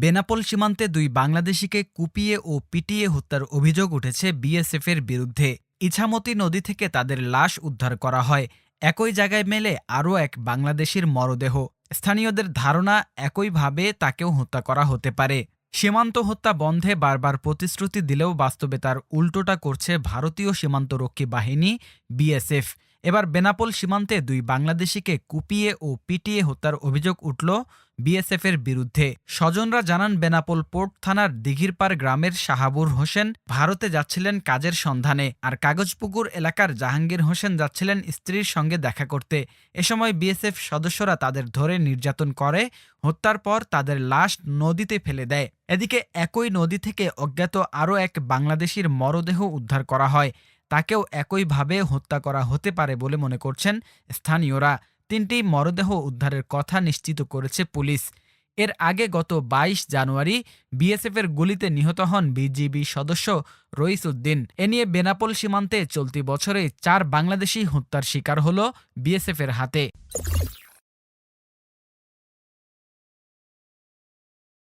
বেনাপোল সীমান্তে দুই বাংলাদেশিকে কুপিয়ে ও পিটিয়ে হত্যার অভিযোগ উঠেছে বিএসএফের বিরুদ্ধে। ইছামতি নদী থেকে তাদের লাশ উদ্ধার করা হয়। একই জায়গায় মেলে আরও এক বাংলাদেশির মরদেহ। স্থানীয়দের ধারণা, একইভাবে তাকেও হত্যা করা হতে পারে। সীমান্ত হত্যা বন্ধে বারবার প্রতিশ্রুতি দিলেও বাস্তবে তার উল্টোটা করছে ভারতীয় সীমান্তরক্ষী বাহিনী, বিএসএফ। এবার বেনাপোল সীমান্তে দুই বাংলাদেশিকে কুপিয়ে ও পিটিয়ে হত্যার অভিযোগ উঠল বিএসএফের বিরুদ্ধে। স্বজনরা জানান, বেনাপোল পোর্ট থানার দিঘিরপাড় গ্রামের শাহাবুর হোসেন ভারতে যাচ্ছিলেন কাজের সন্ধানে আর কাগজপুকুর এলাকার জাহাঙ্গীর হোসেন যাচ্ছিলেন স্ত্রীর সঙ্গে দেখা করতে। এ সময় বিএসএফ সদস্যরা তাদের ধরে নির্যাতন করে, হত্যার পর তাদের লাশ নদীতে ফেলে দেয়। এদিকে একই নদী থেকে অজ্ঞাত আরও এক বাংলাদেশির মরদেহ উদ্ধার করা হয়। তাকেও একইভাবে হত্যা করা হতে পারে বলে মনে করছেন স্থানীয়রা। তিনটি মরদেহ উদ্ধারের কথা নিশ্চিত করেছে পুলিশ। এর আগে গত ২২ জানুয়ারি বিএসএফের গুলিতে নিহত হন বিজিবি সদস্য রইস উদ্দিন। এ নিয়ে বেনাপোল সীমান্তে চলতি বছরে চার বাংলাদেশি হত্যার শিকার হল বিএসএফের হাতে।